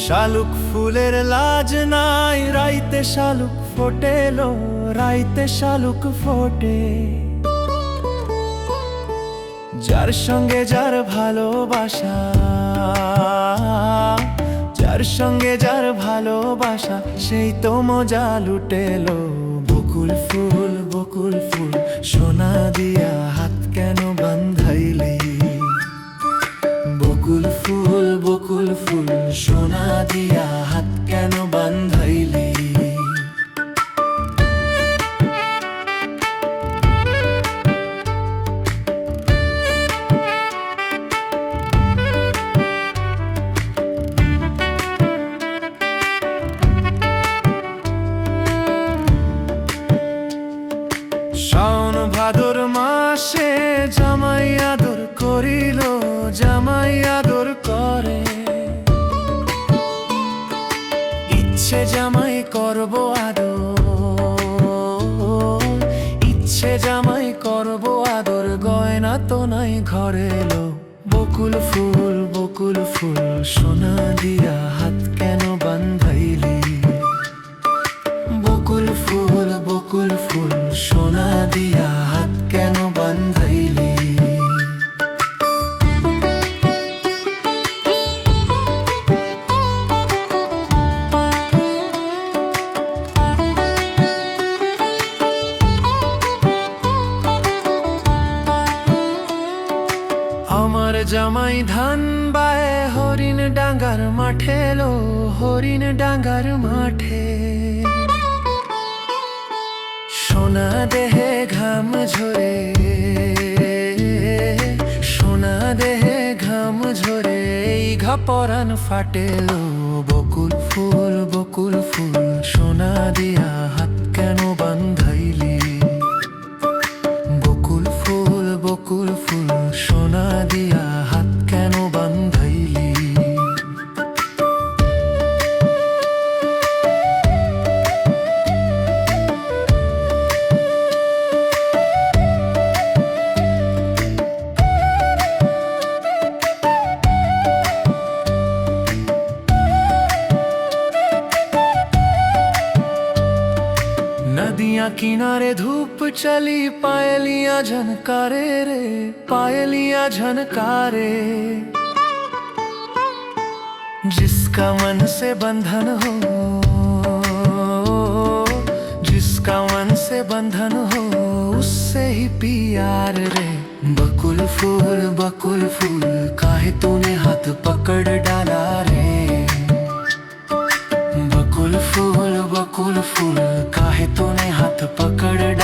শালুক ফুলের লাজ নাই, রাইতে শালুক ফোটেলো, রাইতে শালুক ফোটে। যার সঙ্গে যার ভালোবাসা, যার সঙ্গে যার ভালোবাসা, সেই তো মজা লুটেলো। বকুল ফুল বকুল ফুল, সোনা দিয়া হাত কেন ফুল সোনা দিয়া হাত কেন বান্ধাইলি? শাওন ভাদর মাসে জামাই আদর করিল জামাই ইচ্ছে জামাই করব আদর, গয়না তো নাই ঘরে এলো বকুল ফুল বকুল ফুল, সোনা দিয়া হাত কেন বান্ধাইলি? বকুল ফুল বকুল ফুল, সোনা দিয়া হাত কেন বান্ধাইলি? জামাই ধান বায়ে, হরিণ ডাঙ্গার মাঠে লো, হরিণ ডাঙ্গার মাঠে। সোনা দেহে ঘাম ঝরে, সোনা দেহে ঘাম ঝরে, এই ঘাপরান ফাটেলো বকুল ফুল বকুল ফুল, সোনা দিয়া হাত কেন বান্ধাইলি नदियाँ किनारे धूप चली, पायलिया झनकारे रे, पायलिया झनकारे। जिसका मन से बंधन हो, जिसका मन से बंधन हो, उससे ही प्यार रे। बकुल फूल बकुल फूल, काहे तूने हाथ पकड़ डाला रे? बकुल फूल कुल फूल काहे तूने हाथ पकड़